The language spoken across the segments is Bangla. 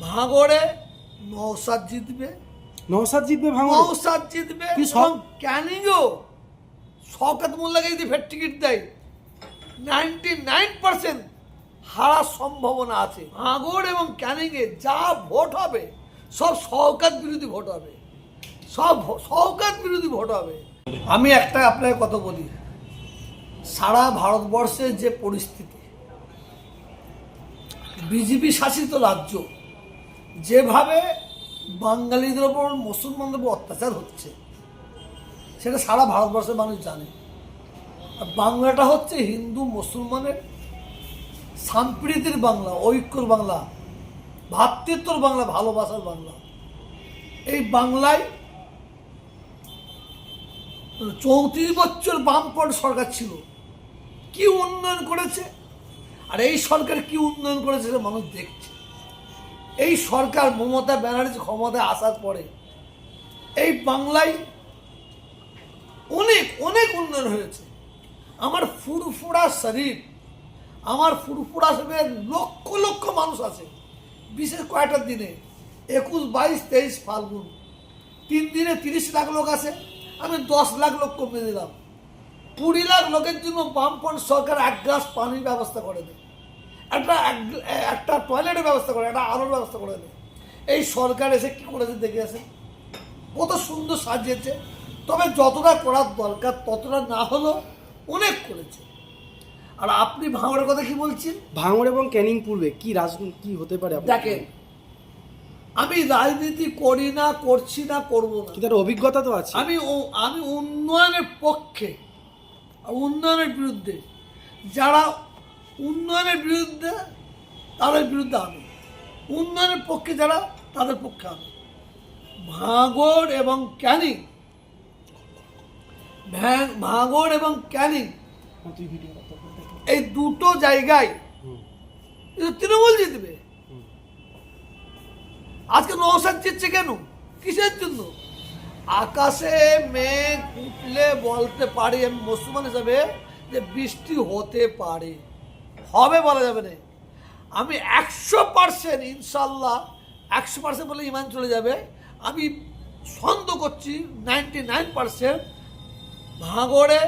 ভাঙড়ে নৌসাদ জিতবে। নওসাদ জিতবে ভাঙড়ে? নৌসাদ জিতবে কি সব- ক্যানিংও শওকত মোল্লাকে যদি ফের টিকিট দেয়। নাইনটি নাইন পার্সেন্ট হারার সম্ভাবনা আছে। ভাঙড় এবং ক্যানিংয়ে যা ভোট হবে সব শওকাত বিরোধী ভোট হবে। সব শওকাত বিরোধী ভোট হবে। আমি একটা আপনাকে কথা বলি সারা ভারতবর্ষের যে পরিস্থিতি বিজেপি শাসিত রাজ্য যেভাবে বাঙালিদের ওপর মুসলমানদের উপর অত্যাচার হচ্ছে, সেটা সারা ভারতবর্ষের মানুষ জানে। বাংলাটা হচ্ছে হিন্দু মুসলমানের সাম্প্রীতির বাংলা, ঐক্যর বাংলা ভ্রাতৃত্বর বাংলা, ভালোবাসার বাংলা। এই বাংলায় চৌত্রিশ বছর বামপন্থ সরকার ছিল। কি উন্নয়ন করেছে? আর এই সরকার কি উন্নয়ন করেছে মানুষ দেখছে। এই সরকার মমতা ব্যানার্জি ক্ষমতায় আসার পরে এই বাংলায় অনেক অনেক উন্নয়ন হয়েছে। আমার ফুরফুরা শরীর, আমার ফুরফুরা শরীরের লক্ষ লক্ষ মানুষ আছে। বিশেষ কয়েকটা দিনে, একুশ, বাইশ, তেইশ ফাল্গুন। তিন দিনে তিরিশ লাখ লোক আছে, আমি দশ লাখ লোক কমিয়ে দিলাম। কুড়ি লাখ লোকের জন্য বামপন্থ সরকার এক গ্লাস পানির ব্যবস্থা করে দেয় একটা এক- একটা টয়লেটের ব্যবস্থা করে একটা আলোর ব্যবস্থা করে দেয় এই সরকার এসে কি করেছে দেখে আসে? কত সুন্দর সাজিয়েছে। তবে যতটা করার দরকার ততটা না হলেও অনেক করেছে। আর আপনি ভাঙড়ের কথা কি বলছেন? ভাঙড় এবং ক্যানিং পূর্বে কি রাজনীতি কি হতে পারে দেখেন আমি রাজনীতি করি না করছি না করব না। কি তার অভিজ্ঞতা তো আছে। আমি আমি উন্নয়নের পক্ষে উন্নয়নের বিরুদ্ধে যারা উন্নয়নের বিরুদ্ধে তাদের বিরুদ্ধে আমি। উন্নয়নের পক্ষে যারা, তাদের পক্ষে আমি। ভাঙড় এবং ক্যানিং ভাঙড় এবং ক্যানিং। এই দুটো জায়গায় তৃণমূল জিতবে। আজকে নৌসাদ জিতছে কেন? কিসের জন্য? আকাশে মেঘ উঠলে বলতে পারি আমি মুসলমান হিসাবে, যে বৃষ্টি হতে পারে। হবে বলা যাবে না। আমি একশো পার্সেন্ট ইনশাল্লাহ একশো পার্সেন্ট বলে ইমান চলে যাবে। আমি সন্দেহ করছি নাইনটি নাইন পার্সেন্ট ভাঙড়ে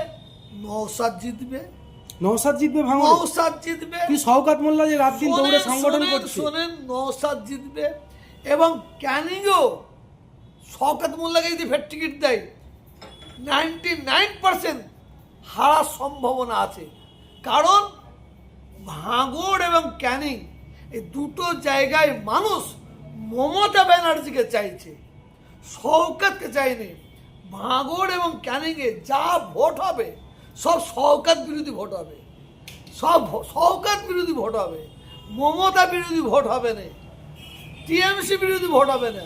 নৌসাদ জিতবে। নওসাদ জিতবে ভাঙড়ে? নৌসাদ জিতবে। কি শওকাত মোল্লা যে রাত দিন দৌড়ে সংগঠন করছে? শোনেন নৌসাদ জিতবে। এবং ক্যানিংও শওকত মোল্লাকে যদি ফের টিকিট দেয় নাইনটি নাইন পার্সেন্ট হারার সম্ভাবনা আছে। কারণ ভাঙড় এবং ক্যানিং এই দুটো জায়গায় মানুষ মমতা ব্যানার্জিকে চাইছে শওকতকে চাইনি। ভাঙড় এবং ক্যানিংয়ে যা ভোট হবে সব শওকত বিরোধী ভোট হবে। সব শওকত বিরোধী ভোট হবে মমতা বিরোধী ভোট হবে না টিএমসি বিরোধী ভোট হবে না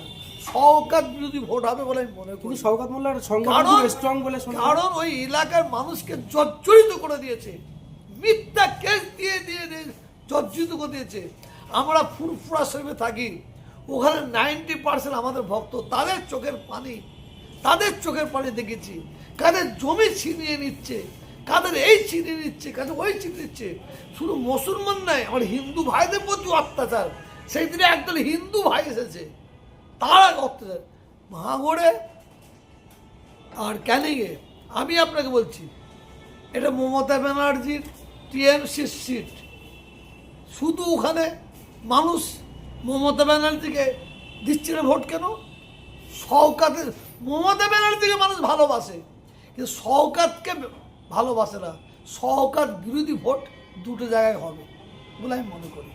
শওকত বিরোধী ভোট হবে বলে আমি মনে করি। শওকাত মোল্লার সংগঠন স্ট্রং বলে কারণ ওই এলাকার মানুষকে জর্জরিত করে দিয়েছে। মিথ্যা কেস দিয়ে দিয়ে দিয়ে জর্জরিত করে দিয়েছে। আমরা ফুরফুরা শরীফে থাকি। ওখানে নাইনটি পার্সেন্ট আমাদের ভক্ত, তাদের চোখের পানি, তাদের চোখের পানি দেখেছি। কাদের জমি ছিনিয়ে নিচ্ছে, কাদের এই ছিনিয়ে নিচ্ছে, কাদের ওই ছিনিয়ে নিচ্ছে। শুধু মুসলমান নয়, আমার হিন্দু ভাইদের প্রতি অত্যাচার। সেই দিনে একদল হিন্দু ভাই এসেছে, তারা অত্যাচার। ভাঙড়ে আর ক্যানিংয়ে আমি আপনাকে বলছি, এটা মমতা ব্যানার্জির টিএমসির সিট। শুধু ওখানে মানুষ মমতা ব্যানার্জিকে দিচ্ছে না ভোট কেন? শওকাতের মমতা ব্যানার্জিকে মানুষ ভালোবাসে। কিন্তু শওকাতকে ভালোবাসে না। শওকাত বিরোধী ভোট দুটো জায়গায় হবে বলে আমি মনে করি।